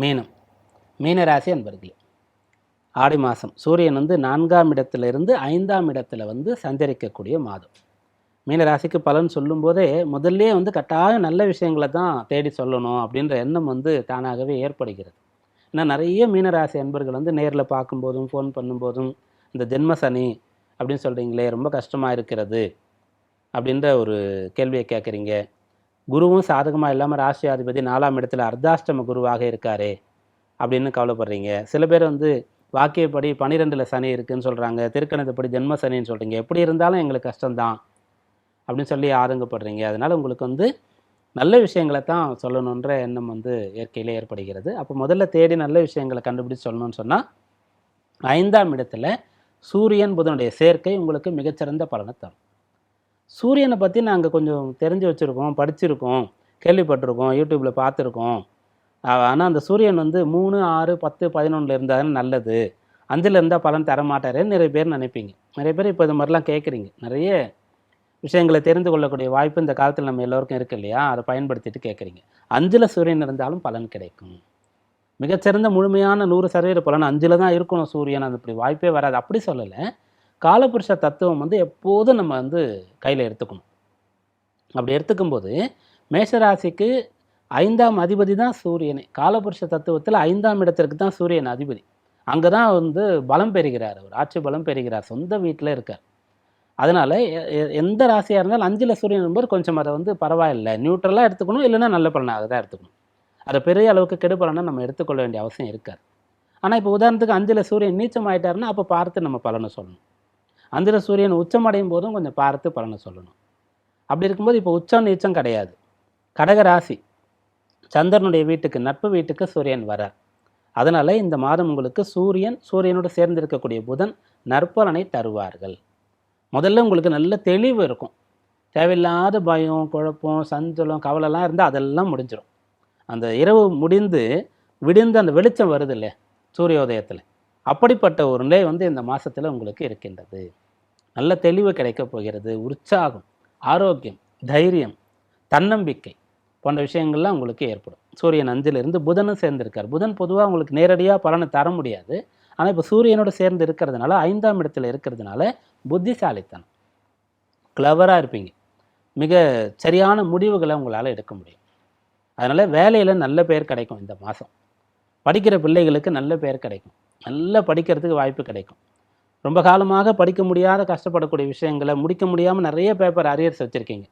மீனம். மீனராசி அன்பர்களே ஆடி மாதம் சூரியன் வந்து நான்காம் இடத்திலிருந்து ஐந்தாம் இடத்துல வந்து சஞ்சரிக்கக்கூடிய மாதம். மீனராசிக்கு பலன் சொல்லும்போதே முதல்லே வந்து கட்டாயம் நல்ல விஷயங்களை தான் தேடி சொல்லணும் அப்படின்ற எண்ணம் வந்து தானாகவே ஏற்படுகிறது. ஏன்னா நிறைய மீனராசி அன்பர்கள் வந்து நேரில் பார்க்கும்போதும் ஃபோன் பண்ணும்போதும் இந்த ஜென்ம சனி அப்படின்னு சொல்கிறீங்களே ரொம்ப கஷ்டமாக இருக்கிறது அப்படின்ற ஒரு கேள்வியை கேட்குறீங்க. குருவும் சாதகமாக இல்லாமல் ராசியாதிபதி நாலாம் இடத்துல அர்த்தாஷ்டம குருவாக இருக்காரு அப்படின்னு கவலைப்படுறீங்க. சில பேர் வந்து வாக்கியப்படி பன்னிரெண்டில் சனி இருக்குதுன்னு சொல்கிறாங்க திருக்கணத்தப்படி ஜென்ம சனின்னு சொல்கிறீங்க எப்படி இருந்தாலும் எங்களுக்கு கஷ்டம்தான் அப்படின்னு சொல்லி ஆதங்கப்படுறீங்க. அதனால் உங்களுக்கு வந்து நல்ல விஷயங்களை தான் சொல்லணுன்ற எண்ணம் வந்து இயற்கையிலே ஏற்படுகிறது. அப்போ முதல்ல தேடி நல்ல விஷயங்களை கண்டுபிடிச்சு சொல்லணும்னு சொன்னால் ஐந்தாம் இடத்துல சூரியன் புதனுடைய சேர்க்கை உங்களுக்கு மிகச்சிறந்த பலனை தரும். சூரியனை பற்றி நாங்கள் கொஞ்சம் தெரிஞ்சு வச்சுருக்கோம் படிச்சிருக்கோம் கேள்விப்பட்டிருக்கோம் யூடியூப்பில் பார்த்துருக்கோம் ஆனால் அந்த சூரியன் வந்து மூணு ஆறு பத்து பதினொன்றில் இருந்தால் நல்லது. அஞ்சில் இருந்தால் பலன் தர மாட்டாரேன்னு நிறைய பேர் நினைப்பீங்க. நிறைய பேர் இப்போ இது மாதிரிலாம் கேட்குறீங்க நிறைய விஷயங்களை தெரிந்து கொள்ளக்கூடிய வாய்ப்பு இந்த காலத்தில் நம்ம எல்லோருக்கும் இருக்கு இல்லையா? அதை பயன்படுத்திட்டு கேட்குறீங்க அஞ்சில் சூரியன் இருந்தாலும் பலன் கிடைக்கும். மிகச்சிறந்த முழுமையான நூறு சதவீத பலன் அஞ்சில் தான் இருக்கணும் சூரியன். அது இப்படி வாய்ப்பே வராது. அப்படி சொல்லலை. காலபுருஷ தத்துவம் வந்து எப்போதும் நம்ம வந்து கையில் எடுத்துக்கணும். அப்படி எடுத்துக்கும்போது மேஷராசிக்கு ஐந்தாம் அதிபதி தான் சூரியனே. காலபுருஷ தத்துவத்தில் ஐந்தாம் இடத்திற்கு தான் சூரியன் அதிபதி. அங்கே தான் வந்து பலம் பெறுகிறார் அவர். ஆட்சி பலம் பெறுகிறார். சொந்த வீட்டில் இருக்கார். அதனால் எந்த ராசியாக இருந்தாலும் அஞ்சில் சூரியன் என்பது கொஞ்சம் அதை வந்து பரவாயில்லை. நியூட்ரலாக எடுத்துக்கணும். இல்லைன்னா நல்ல பலனாக தான் எடுத்துக்கணும். அதை பெரிய அளவுக்கு கெடுபலனை நம்ம எடுத்துக்கொள்ள வேண்டிய அவசியம் இருக்காது. ஆனால் இப்போ உதாரணத்துக்கு அஞ்சில் சூரியன் நீச்சம் ஆயிட்டாருன்னா அப்போ பார்த்து நம்ம பலனை சொல்லணும். அந்திர சூரியன் உச்சமடையும் போதும் கொஞ்சம் பார்த்து பலனை சொல்லணும். அப்படி இருக்கும்போது இப்போ உச்சம் நீச்சம் கிடையாது. கடகராசி சந்திரனுடைய வீட்டுக்கு நட்பு வீட்டுக்கு சூரியன் வரார். அதனால் இந்த மாதம் உங்களுக்கு சூரியன் சூரியனோடு சேர்ந்து இருக்கக்கூடிய புதன் நற்பலனை தருவார்கள். முதல்ல உங்களுக்கு நல்ல தெளிவு இருக்கும். தேவையில்லாத பயம் குழப்பம் சஞ்சலம் கவலைலாம் இருந்தால் அதெல்லாம் முடிஞ்சிடும் அந்த இரவு முடிந்து விடிந்து அந்த வெளிச்சம் வருது இல்லையா? சூரியோதயத்தில். அப்படிப்பட்ட ஒரு நிலை வந்து இந்த மாதத்தில் உங்களுக்கு இருக்கின்றது. நல்ல தெளிவு கிடைக்கப் போகிறது. உற்சாகம் ஆரோக்கியம் தைரியம் தன்னம்பிக்கை போன்ற விஷயங்கள்லாம் உங்களுக்கு ஏற்படும். சூரியன் அஞ்சிலிருந்து புதனும் சேர்ந்திருக்கார். புதன் பொதுவாக உங்களுக்கு நேரடியாக பலனை தர முடியாது. ஆனால் இப்போ சூரியனோடு சேர்ந்து இருக்கிறதுனால ஐந்தாம் இடத்துல இருக்கிறதுனால புத்திசாலித்தனம். கிளவராக இருப்பீங்க. மிக சரியான முடிவுகளை உங்களால் எடுக்க முடியும். அதனால் வேலையில் நல்ல பேர் கிடைக்கும் இந்த மாதம் படிக்கிற பிள்ளைகளுக்கு நல்ல பேர் கிடைக்கும். நல்லா படிக்கிறதுக்கு வாய்ப்பு கிடைக்கும். ரொம்ப காலமாக படிக்க முடியாத கஷ்டப்படக்கூடிய விஷயங்களை முடிக்க முடியாமல் நிறைய பேப்பர் அரியர்ஸ் வச்சுருக்கீங்க.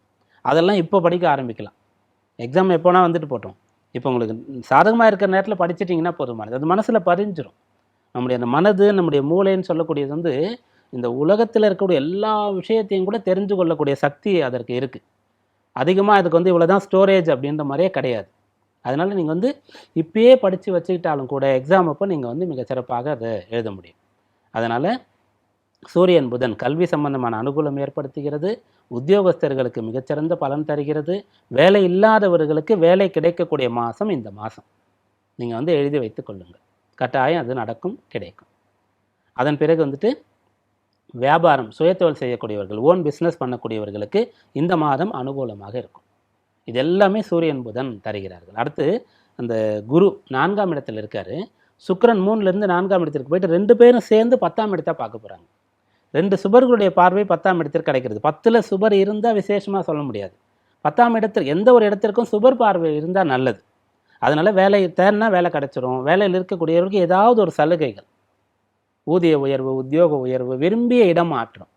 அதெல்லாம் இப்போ படிக்க ஆரம்பிக்கலாம். எக்ஸாம் எப்போனா வந்துட்டு போட்டோம். இப்போ உங்களுக்கு சாதகமாக இருக்கிற நேரத்தில் படிச்சிட்டிங்கன்னா போதுமானது அது மனசில் பதிஞ்சிடும் நம்முடைய அந்த மனது நம்முடைய மூளைன்னு சொல்லக்கூடியது வந்து இந்த உலகத்தில் இருக்கக்கூடிய எல்லா விஷயத்தையும் கூட தெரிஞ்சு கொள்ளக்கூடிய சக்தி அதற்கு இருக்குது அதிகமாக அதுக்கு வந்து இவ்வளோ தான் ஸ்டோரேஜ் அப்படின்ற மாதிரியே கிடையாது. அதனால் நீங்கள் வந்து இப்பயே படித்து வச்சுக்கிட்டாலும் கூட எக்ஸாம் அப்போ நீங்கள் வந்து மிக சிறப்பாக அதை எழுத முடியும். அதனால் சூரியன் புதன் கல்வி சம்பந்தமான அனுகூலம் ஏற்படுத்துகிறது. உத்தியோகஸ்தர்களுக்கு மிகச்சிறந்த பலன் தருகிறது. வேலை இல்லாதவர்களுக்கு வேலை கிடைக்கக்கூடிய மாதம் இந்த மாதம் நீங்கள் வந்து எழுதி வைத்து கொள்ளுங்கள். கட்டாயம் அது நடக்கும் கிடைக்கும். அதன் பிறகு வந்துட்டு வியாபாரம் சுயத்தொழில் செய்யக்கூடியவர்கள் ஓன் பிஸ்னஸ் பண்ணக்கூடியவர்களுக்கு இந்த மாதம் அனுகூலமாக இருக்கும். இது எல்லாமே சூரியன் புதன் தருகிறார்கள். அடுத்து அந்த குரு நான்காம் இடத்துல இருக்கார். சுக்கரன் மூணுலேருந்து நான்காம் இடத்திற்கு போயிட்டு ரெண்டு பேரும் சேர்ந்து பத்தாம் இடத்தை பார்க்க போகிறாங்க ரெண்டு சுபர்களுடைய பார்வை பத்தாம் இடத்திற்கு கிடைக்கிறது. பத்தில் சுபர் இருந்தால் விசேஷமாக சொல்ல முடியாது. பத்தாம் இடத்தில் எந்த ஒரு இடத்திற்கும் சுபர் பார்வை இருந்தால் நல்லது. அதனால் வேலை தேர்னா வேலை கிடச்சிரும். வேலையில் இருக்கக்கூடியவர்களுக்கு ஏதாவது ஒரு சலுகைகள். ஊதிய உயர்வு உத்தியோக உயர்வு விரும்பிய இடம் மாற்றம்.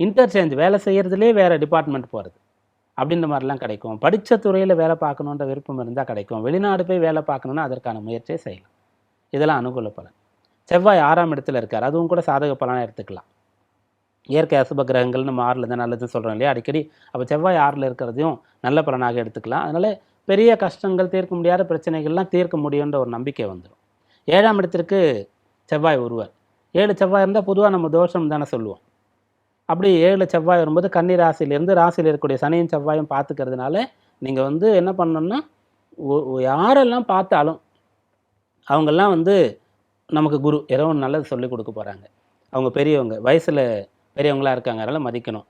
இன்டர்சேஞ்ச் வேலை செய்கிறதுலே வேறு டிபார்ட்மெண்ட் போகிறது அப்படின்ற மாதிரிலாம் கிடைக்கும். படித்த துறையில் வேலை பார்க்கணுன்ற விருப்பம் இருந்தால் கிடைக்கும். வெளிநாடு போய் வேலை பார்க்கணுன்னா அதற்கான முயற்சியை செய்யலாம். இதெல்லாம் அனுகூல பலன் செவ்வாய் ஆறாம் இடத்துல இருக்கார். அதுவும் கூட சாதக பலனாக எடுத்துக்கலாம். இயற்கை அசுப கிரகங்கள்னு நம்ம ஆறில் தான் நல்லதுன்னு சொல்கிறோம் இல்லையா? அடிக்கடி அப்போ செவ்வாய் ஆறில் இருக்கிறதையும் நல்ல பலனாக எடுத்துக்கலாம். அதனால் பெரிய கஷ்டங்கள் தீர்க்க முடியாத பிரச்சனைகள்லாம் தீர்க்க முடியுன்ற ஒரு நம்பிக்கை வந்துடும் ஏழாம் இடத்திற்கு செவ்வாய் ஒருவர் ஏழு செவ்வாய் இருந்தால் பொதுவாக நம்ம தோஷம் தானே சொல்லுவோம். அப்படி ஏழு செவ்வாய் வரும்போது கன்னி ராசியிலேருந்து ராசியில் இருக்கக்கூடிய சனியும் செவ்வாயும் பார்த்துக்கிறதுனால நீங்கள் வந்து என்ன பண்ணணும்னா யாரெல்லாம் பார்த்தாலும் அவங்கெல்லாம் வந்து நமக்கு குரு ஏதோ ஒன்று நல்லது சொல்லி கொடுக்க போகிறாங்க அவங்க பெரியவங்க வயசில் பெரியவங்களா இருக்காங்க அதனால் மதிக்கணும்.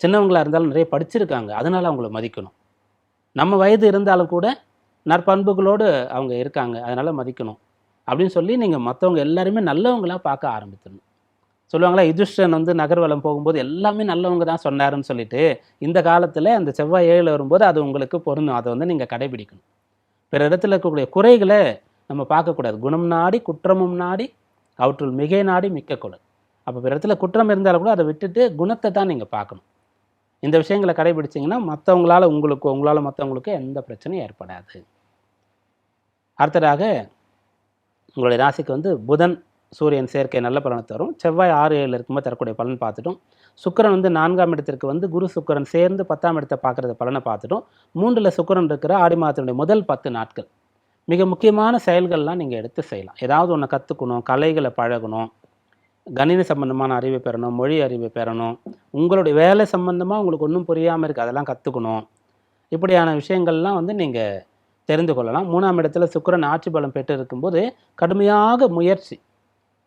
சின்னவங்களா இருந்தாலும் நிறைய படிச்சிருக்காங்க அதனால் அவங்கள மதிக்கணும். நம்ம வயது இருந்தாலும் கூட நற்பண்புகளோடு அவங்க இருக்காங்க அதனால் மதிக்கணும். அப்படின்னு சொல்லி நீங்கள் மற்றவங்க எல்லாருமே நல்லவங்களாக பார்க்க ஆரம்பிச்சிடணும். சொல்லுவாங்களா யுதிஷ்டன் வந்து நகர்வலம் போகும்போது எல்லாமே நல்லவங்க தான் சொன்னாருன்னு சொல்லிட்டு இந்த காலத்தில் அந்த செவ்வாய் ஏழில் வரும்போது அது உங்களுக்கு பொருந்தும். அதை வந்து நீங்கள் கடைபிடிக்கணும். பிற இடத்துல இருக்கக்கூடிய குறைகளை நம்ம பார்க்கக்கூடாது. குணம் நாடி குற்றமும் நாடி அவற்றுள் மிகை நாடி மிக்க குழு அப்போ பிற இடத்துல குற்றம் இருந்தாலும் கூட அதை விட்டுட்டு குணத்தை தான் நீங்கள் பார்க்கணும். இந்த விஷயங்களை கடைபிடிச்சிங்கன்னா மற்றவங்களால உங்களுக்கு உங்களால் மற்றவங்களுக்கு எந்த பிரச்சனையும் ஏற்படாது. அடுத்ததாக உங்களுடைய ராசிக்கு வந்து புதன் சூரியன் சேர்க்கை நல்ல பலனை தரும். செவ்வாய் ஆறு ஏழில் இருக்கும்போது தரக்கூடிய பலன் பார்த்துட்டோம். சுக்கிரன் வந்து நான்காம் இடத்திற்கு வந்து குரு சுக்கரன் சேர்ந்து பத்தாம் இடத்தை பார்க்குறது பலனை பார்த்துட்டோம். மூன்றில் சுக்கிரன் இருக்கிற ஆடி மாதத்தினுடைய முதல் பத்து நாட்கள். மிக முக்கியமான செயல்கள்லாம் நீங்கள் எடுத்து செய்யலாம். ஏதாவது ஒன்று கற்றுக்கணும் கலைகளை பழகணும் கணினி சம்பந்தமான அறிவை பெறணும் மொழி அறிவை பெறணும் உங்களுடைய வேலை சம்பந்தமாக உங்களுக்கு ஒன்றும் புரியாமல் இருக்குது அதெல்லாம் கற்றுக்கணும் இப்படியான விஷயங்கள்லாம் வந்து நீங்கள் தெரிந்து கொள்ளலாம். மூணாம் இடத்துல சுக்கிரன் ஆட்சி பலம் பெற்று இருக்கும்போது கடுமையாக முயற்சி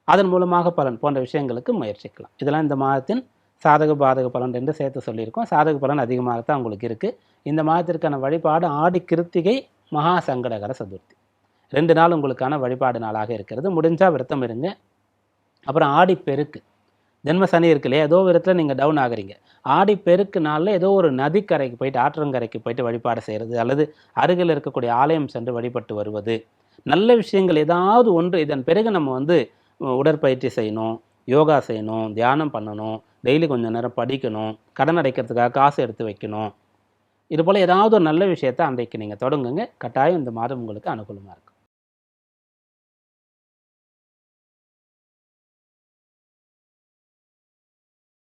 அதன் மூலமாக பலன் போன்ற விஷயங்களுக்கு முயற்சிக்கலாம். இதெல்லாம் இந்த மாதத்தின் சாதக பாதக பலன் என்று சேர்த்து சொல்லியிருக்கோம். சாதக பலன் அதிகமாக தான் உங்களுக்கு இருக்குது இந்த மாதத்திற்கான வழிபாடு ஆடி கிருத்திகை மகா சங்கடகர சதுர்த்தி. ரெண்டு நாள் உங்களுக்கான வழிபாடு நாளாக இருக்கிறது. முடிஞ்சால் விரத்தம் இருங்க. அப்புறம் ஆடி பெருக்கு. ஜென்ம சனி இருக்கு இல்லையா? ஏதோ விதத்தில் நீங்கள் டவுன் ஆகுறீங்க. ஆடி பெருக்கு நாளில் ஏதோ ஒரு நதிக்கரைக்கு போயிட்டு ஆற்றங்கரைக்கு போயிட்டு வழிபாடு செய்கிறது அல்லது அருகில் இருக்கக்கூடிய ஆலயம் சென்று வழிபட்டு வருவது. நல்ல விஷயங்கள் ஏதாவது ஒன்று இதன் பிறகு நம்ம வந்து உடற்பயிற்சி செய்யணும் யோகா செய்யணும் தியானம் பண்ணணும் டெய்லி கொஞ்சம் நேரம் படிக்கணும் கடன் அடைக்கிறதுக்காக காசு எடுத்து வைக்கணும். இதுபோல் ஏதாவது ஒரு நல்ல விஷயத்தை அன்றைக்கு நீங்கள் தொடங்குங்க. கட்டாயம் இந்த மாதம் உங்களுக்கு அனுகூலமாக இருக்கும்.